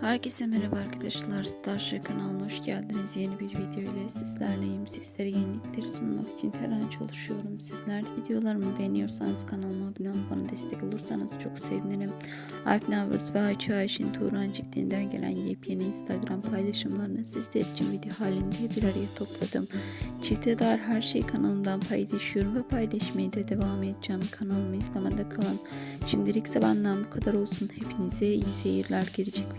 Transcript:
Herkese merhaba arkadaşlar. Starship kanalına hoş geldiniz. Yeni bir video ile sizlerleyim. Sizlere yenilikleri sunmak için her an çalışıyorum. Sizler de videolarımı beğeniyorsanız kanalıma abone olup bana destek olursanız çok sevinirim. Alp Navruz ve Ayça Ayşin Turan çiftinden gelen yepyeni Instagram paylaşımlarını sizler için video halinde bir araya topladım. Çifte dair her şeyi kanalımdan paylaşıyorum ve paylaşmaya da devam edeceğim. Kanalımı izlemede kalın. Şimdilik benden bu kadar olsun. Hepinize iyi seyirler. Gelecek